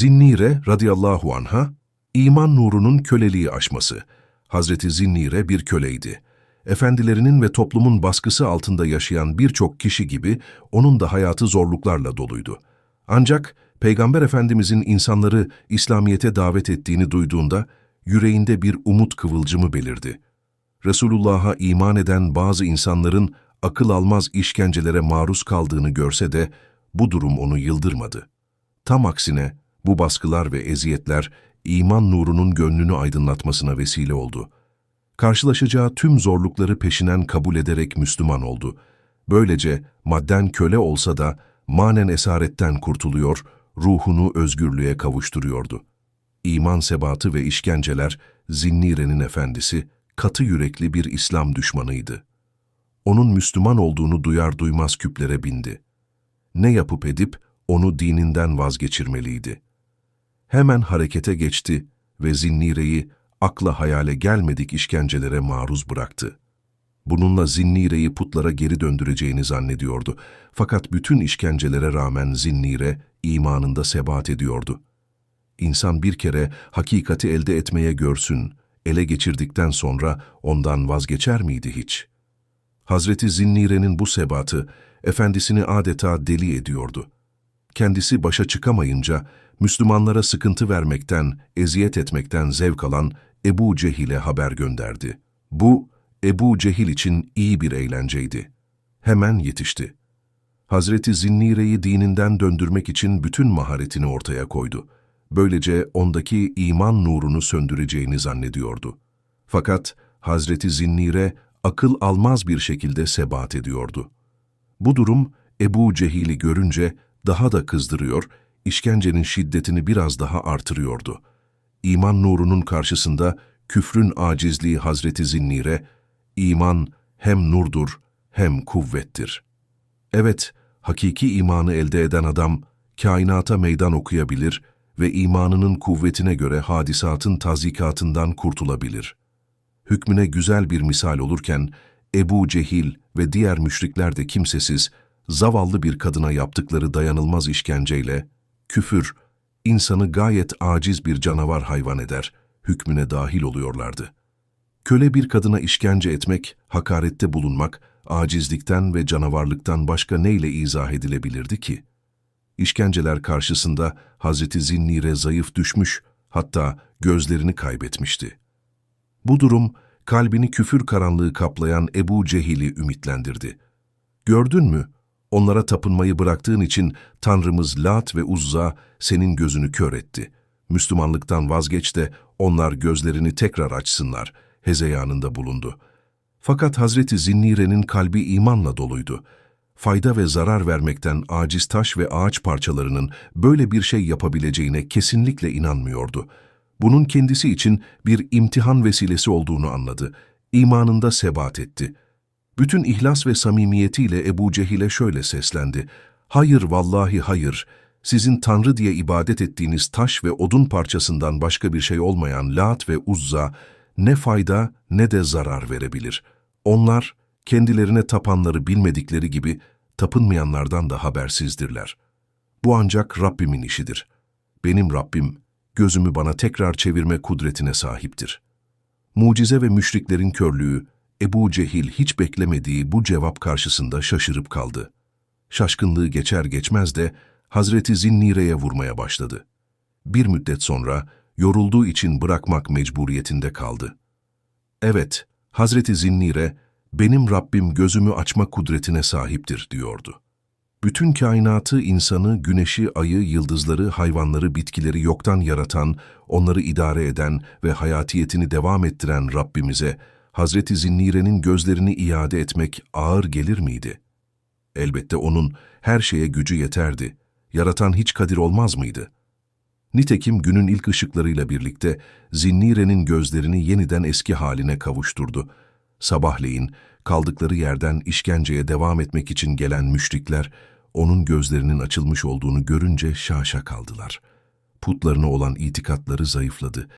Zinnire radıyallahu anha, iman nurunun köleliği aşması. Hazreti Zinnire bir köleydi. Efendilerinin ve toplumun baskısı altında yaşayan birçok kişi gibi onun da hayatı zorluklarla doluydu. Ancak Peygamber Efendimizin insanları İslamiyet'e davet ettiğini duyduğunda yüreğinde bir umut kıvılcımı belirdi. Resulullah'a iman eden bazı insanların akıl almaz işkencelere maruz kaldığını görse de bu durum onu yıldırmadı. Tam aksine bu baskılar ve eziyetler iman nurunun gönlünü aydınlatmasına vesile oldu. Karşılaşacağı tüm zorlukları peşinen kabul ederek Müslüman oldu. Böylece madden köle olsa da manen esaretten kurtuluyor, ruhunu özgürlüğe kavuşturuyordu. İman sebatı ve işkenceler Zinnire'nin efendisi, katı yürekli bir İslam düşmanıydı. Onun Müslüman olduğunu duyar duymaz küplere bindi. Ne yapıp edip onu dininden vazgeçirmeliydi. Hemen harekete geçti ve Zinnire'yi akla hayale gelmedik işkencelere maruz bıraktı. Bununla Zinnire'yi putlara geri döndüreceğini zannediyordu. Fakat bütün işkencelere rağmen Zinnire imanında sebat ediyordu. İnsan bir kere hakikati elde etmeye görsün, ele geçirdikten sonra ondan vazgeçer miydi hiç? Hazreti Zinnire'nin bu sebatı, efendisini adeta deli ediyordu. Kendisi başa çıkamayınca, Müslümanlara sıkıntı vermekten, eziyet etmekten zevk alan Ebu Cehil'e haber gönderdi. Bu, Ebu Cehil için iyi bir eğlenceydi. Hemen yetişti. Hazreti Zinnire'yi dininden döndürmek için bütün maharetini ortaya koydu. Böylece ondaki iman nurunu söndüreceğini zannediyordu. Fakat Hazreti Zinnire akıl almaz bir şekilde sebat ediyordu. Bu durum Ebu Cehil'i görünce daha da kızdırıyor, işkencenin şiddetini biraz daha artırıyordu. İman nurunun karşısında küfrün acizliği Hazreti Zinnire, iman hem nurdur hem kuvvettir. Evet, hakiki imanı elde eden adam, kainata meydan okuyabilir ve imanının kuvvetine göre hadisatın tazikatından kurtulabilir. Hükmüne güzel bir misal olurken, Ebu Cehil ve diğer müşrikler de kimsesiz, zavallı bir kadına yaptıkları dayanılmaz işkenceyle, küfür, insanı gayet aciz bir canavar hayvan eder, hükmüne dahil oluyorlardı. Köle bir kadına işkence etmek, hakarette bulunmak, acizlikten ve canavarlıktan başka neyle izah edilebilirdi ki? İşkenceler karşısında Hazreti Zinnire zayıf düşmüş, hatta gözlerini kaybetmişti. Bu durum, kalbini küfür karanlığı kaplayan Ebu Cehil'i ümitlendirdi. Gördün mü? Onlara tapınmayı bıraktığın için Tanrımız Lat ve Uzza senin gözünü kör etti. Müslümanlıktan vazgeç de onlar gözlerini tekrar açsınlar, hezeyanında bulundu. Fakat Hazreti Zinnire'nin kalbi imanla doluydu. Fayda ve zarar vermekten aciz taş ve ağaç parçalarının böyle bir şey yapabileceğine kesinlikle inanmıyordu. Bunun kendisi için bir imtihan vesilesi olduğunu anladı. İmanında sebat etti. Bütün ihlas ve samimiyetiyle Ebu Cehil'e şöyle seslendi. Hayır vallahi hayır, sizin Tanrı diye ibadet ettiğiniz taş ve odun parçasından başka bir şey olmayan Lat ve Uzza ne fayda ne de zarar verebilir. Onlar kendilerine tapanları bilmedikleri gibi tapınmayanlardan da habersizdirler. Bu ancak Rabbimin işidir. Benim Rabbim gözümü bana tekrar çevirme kudretine sahiptir. Mucize ve müşriklerin körlüğü, Ebu Cehil hiç beklemediği bu cevap karşısında şaşırıp kaldı. Şaşkınlığı geçer geçmez de Hazreti Zinnire'ye vurmaya başladı. Bir müddet sonra yorulduğu için bırakmak mecburiyetinde kaldı. Evet, Hazreti Zinnire, benim Rabbim gözümü açma kudretine sahiptir diyordu. Bütün kainatı, insanı, güneşi, ayı, yıldızları, hayvanları, bitkileri yoktan yaratan, onları idare eden ve hayatiyetini devam ettiren Rabbimize, Hazreti Zinnire'nin gözlerini iade etmek ağır gelir miydi? Elbette onun her şeye gücü yeterdi. Yaratan hiç kadir olmaz mıydı? Nitekim günün ilk ışıklarıyla birlikte Zinnire'nin gözlerini yeniden eski haline kavuşturdu. Sabahleyin kaldıkları yerden işkenceye devam etmek için gelen müşrikler, onun gözlerinin açılmış olduğunu görünce şaşa kaldılar. Putlarına olan itikatları zayıfladı.